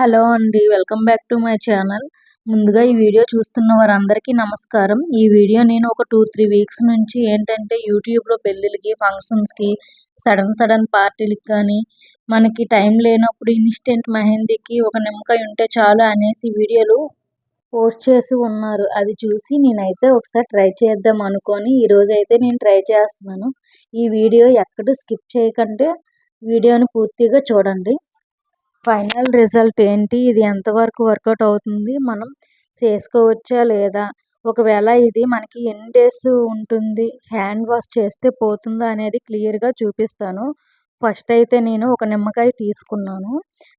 Hello అండి welcome back to my channel. ముందుగా ఈ వీడియో చూస్తున్న వారందరికీ నమస్కారం. ఈ వీడియో నేను ఒక టూ త్రీ వీక్స్ నుంచి ఏంటంటే యూట్యూబ్లో పెళ్ళిళ్ళకి ఫంక్షన్స్కి సడన్ సడన్ పార్టీలకి కానీ మనకి టైం లేనప్పుడు ఇన్స్టెంట్ మెహందీకి ఒక నిమ్మకాయ ఉంటే చాలు అనేసి వీడియోలు పోస్ట్ చేసి ఉన్నారు. అది చూసి నేనైతే ఒకసారి ట్రై చేద్దాం అనుకొని ఈరోజు అయితే నేను ట్రై చేస్తున్నాను. ఈ వీడియో ఎక్కడ స్కిప్ చేయకంటే వీడియోని పూర్తిగా చూడండి. ఫైనల్ రిజల్ట్ ఏంటి? ఇది ఎంతవరకు వర్కౌట్ అవుతుంది? మనం చేసుకోవచ్చా లేదా? ఒకవేళ ఇది మనకి ఎన్ని డేస్ ఉంటుంది? హ్యాండ్ వాష్ చేస్తే పోతుందా అనేది క్లియర్గా చూపిస్తాను. ఫస్ట్ అయితే నేను ఒక నిమ్మకాయ తీసుకున్నాను.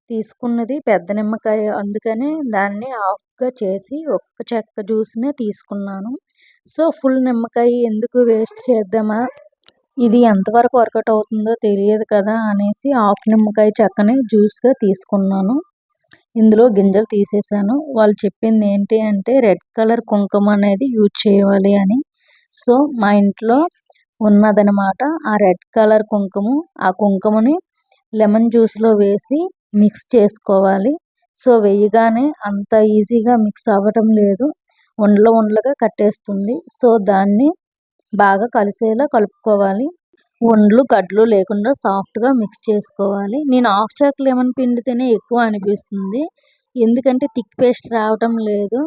తీసుకున్నది పెద్ద నిమ్మకాయ. అందుకని దాన్ని ఆఫ్గా చేసి ఒక్క చెక్క జ్యూస్నే తీసుకున్నాను. సో ఫుల్ నిమ్మకాయ ఎందుకు వేస్ట్ చేద్దామా? ఇది ఎంతవరకు వర్కౌట్ అవుతుందో తెలియదు కదా అనేసి హాఫ్ నిమ్మకాయ చెక్కని జ్యూస్గా తీసుకున్నాను. ఇందులో గింజలు తీసేసాను వాళ్ళు చెప్పింది ఏంటి అంటే రెడ్ కలర్ కుంకుమ అనేది యూజ్ చేయాలి అని. సో మా ఇంట్లో ఉన్నదనమాట ఆ రెడ్ కలర్ కుంకుమ. ఆ కుంకుమని లెమన్ జ్యూస్లో వేసి మిక్స్ చేసుకోవాలి. సో వేయగానే అంత ఈజీగా మిక్స్ అవ్వటం లేదు. ఉండలు ఉండలుగా కట్టేస్తుంది. సో దాన్ని బాగా కలిసేలా కలుపుకోవాలి. ఒండ్లు గడ్లు లేకుండా సాఫ్ట్గా మిక్స్ చేసుకోవాలి. నేను హాఫ్ చాక్ లెమన్ పిండితేనే ఎక్కువ అనిపిస్తుంది. ఎందుకంటే థిక్ పేస్ట్ రావటం లేదు.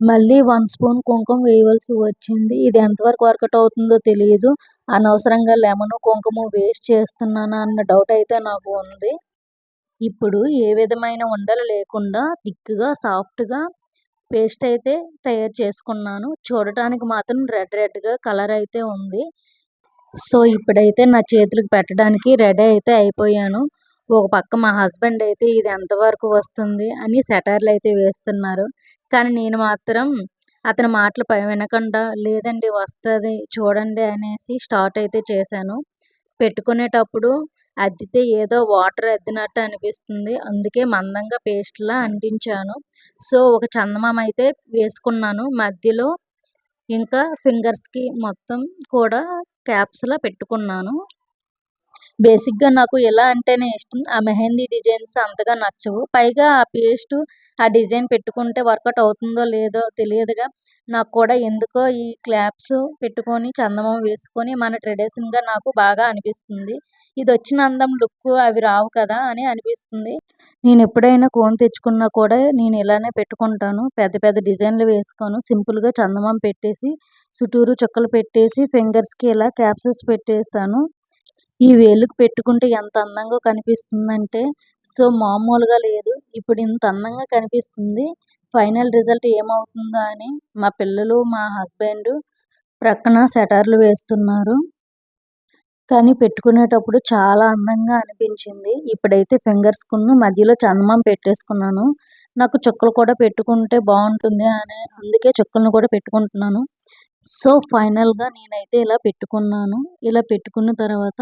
మళ్ళీ వన్ స్పూన్ కుంకుమ వేయవలసి వచ్చింది. ఇది ఎంతవరకు వర్కౌట్ అవుతుందో తెలియదు అనవసరంగా లెమన్ కుంకుమ వేస్ట్ చేస్తున్నానా అన్న డౌట్ అయితే నాకు ఉంది. ఇప్పుడు ఏ విధమైన ఉండలు లేకుండా థిక్గా సాఫ్ట్గా పేస్ట్ అయితే తయారు చేసుకున్నాను. చూడటానికి మాత్రం రెడ్ రెడ్గా కలర్ అయితే ఉంది. సో ఇప్పుడైతే నా చేతులకు పెట్టడానికి రెడీ అయితే అయిపోయాను. ఒక పక్క మా హస్బెండ్ అయితే ఇది ఎంతవరకు వస్తుంది అని సెటర్లు అయితే వేస్తున్నారు. కానీ నేను మాత్రం అతని మాటలు వినకుండా లేదండి వస్తుంది చూడండి అనేసి స్టార్ట్ అయితే చేశాను. పెట్టుకునేటప్పుడు అద్దితే ఏదో వాటర్ అద్దినట్టు అనిపిస్తుంది. అందుకే మందంగా పేస్ట్లా అంటించాను. సో ఒక చందమామ అయితే వేసుకున్నాను. మధ్యలో ఇంకా ఫింగర్స్కి మొత్తం కూడా క్యాప్స్లా పెట్టుకున్నాను. బేసిక్గా నాకు ఎలా అంటేనే ఇష్టం. ఆ మెహందీ డిజైన్స్ అంతగా నచ్చవు. పైగా ఆ పేస్ట్ ఆ డిజైన్ పెట్టుకుంటే వర్కౌట్ అవుతుందో లేదో తెలియదుగా. నాకు కూడా ఎందుకో ఈ క్లాప్స్ పెట్టుకొని చందమం వేసుకొని మన ట్రెడిషన్గా నాకు బాగా అనిపిస్తుంది. ఇది వచ్చిన అందం లుక్ అవి రావు కదా అని అనిపిస్తుంది. నేను ఎప్పుడైనా కోన్ తెచ్చుకున్నా కూడా నేను ఇలానే పెట్టుకుంటాను. పెద్ద పెద్ద డిజైన్లు వేసుకోను. సింపుల్గా చందమం పెట్టేసి చుట్టూరు చుక్కలు పెట్టేసి ఫింగర్స్కి ఇలా క్యాప్సెస్ పెట్టేస్తాను. ఈ వేలుకు పెట్టుకుంటే ఎంత అందంగా కనిపిస్తుందంటే సో మామూలుగా లేదు. ఇప్పుడు ఇంత అందంగా కనిపిస్తుంది. ఫైనల్ రిజల్ట్ ఏమవుతుందో అని మా పిల్లలు మా హస్బెండ్ ప్రక్కన సెటర్లు వేస్తున్నారు. కానీ పెట్టుకునేటప్పుడు చాలా అందంగా అనిపించింది. ఇప్పుడైతే ఫింగర్స్ కున్ను మధ్యలో చందమం పెట్టేసుకున్నాను. నాకు చుక్కలు కూడా పెట్టుకుంటే బాగుంటుంది అని అందుకే చుక్కలను కూడా పెట్టుకుంటున్నాను. సో ఫైనల్గా నేనైతే ఇలా పెట్టుకున్నాను. ఇలా పెట్టుకున్న తర్వాత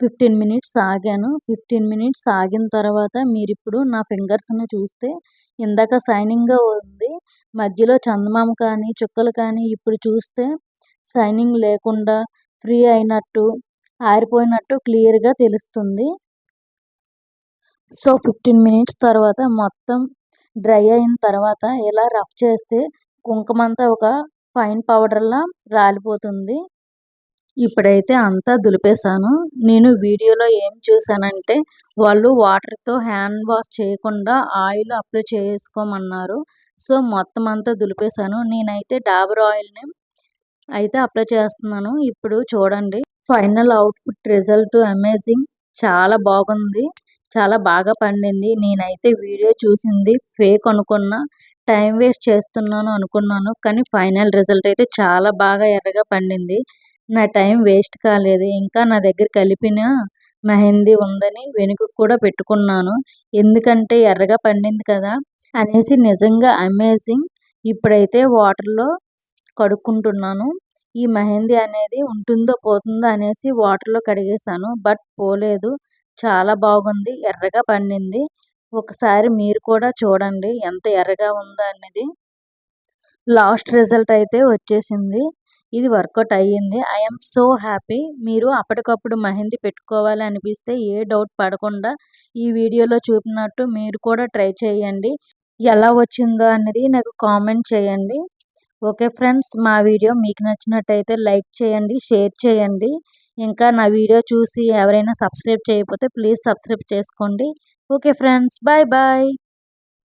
ఫిఫ్టీన్ మినిట్స్ ఆగాను. ఫిఫ్టీన్ మినిట్స్ ఆగిన తర్వాత మీరు ఇప్పుడు నా ఫింగర్స్ని చూస్తే ఇందాక షైనింగ్గా ఉంది. మధ్యలో చందమామ కానీ చుక్కలు కానీ ఇప్పుడు చూస్తే షైనింగ్ లేకుండా ఫ్రీ అయినట్టు ఆరిపోయినట్టు క్లియర్గా తెలుస్తుంది. సో ఫిఫ్టీన్ మినిట్స్ తర్వాత మొత్తం డ్రై అయిన తర్వాత ఇలా రఫ్ చేస్తే కుంకుమంతా ఒక ఫైన్ పౌడర్లా రాలిపోతుంది. ఇప్పుడైతే అంతా దులిపేశాను. నేను వీడియోలో ఏం చూశానంటే వాళ్ళు వాటర్తో హ్యాండ్ వాష్ చేయకుండా ఆయిల్ అప్లై చేసుకోమన్నారు. సో మొత్తం అంతా దులిపేశాను. నేనైతే డాబర్ ఆయిల్ని అయితే అప్లై చేస్తున్నాను. ఇప్పుడు చూడండి ఫైనల్ అవుట్పుట్ రిజల్ట్ అమేజింగ్. చాలా బాగుంది. చాలా బాగా పండింది. నేనైతే వీడియో చూసింది ఫేక్ అనుకున్నా టైం వేస్ట్ చేస్తున్నాను అనుకున్నాను. కానీ ఫైనల్ రిజల్ట్ అయితే చాలా బాగా ఎర్రగా పండింది. నా టైం వేస్ట్ కాలేదు. ఇంకా నా దగ్గర కలిపిన మెహందీ ఉందని వెనుక కూడా పెట్టుకున్నాను. ఎందుకంటే ఎర్రగా పండింది కదా అనేసి నిజంగా అమేజింగ్ ఇప్పుడైతే వాటర్లో కడుక్కుంటున్నాను. ఈ మెహందీ అనేది ఉంటుందో పోతుందో అనేసి వాటర్లో కడిగేశాను. బట్ పోలేదు. చాలా బాగుంది. ఎర్రగా పండింది. ఒకసారి మీరు కూడా చూడండి ఎంత ఎర్రగా ఉందో అనేది లాస్ట్ రిజల్ట్ అయితే వచ్చేసింది. ఇది వర్కౌట్ అయ్యింది. I'm so happy. మీరు అప్పటికప్పుడు మెహందీ పెట్టుకోవాలి అనిపిస్తే ఏ డౌట్ పడకుండా ఈ వీడియోలో చూపినట్టు మీరు కూడా ట్రై చేయండి. ఎలా వచ్చిందో అనేది నాకు కామెంట్ చేయండి. ఓకే ఫ్రెండ్స్ మా వీడియో మీకు నచ్చినట్టయితే లైక్ చేయండి షేర్ చేయండి. ఇంకా నా వీడియో చూసి ఎవరైనా సబ్స్క్రైబ్ చేయకపోతే ప్లీజ్ సబ్స్క్రైబ్ చేసుకోండి. Okay friends bye bye.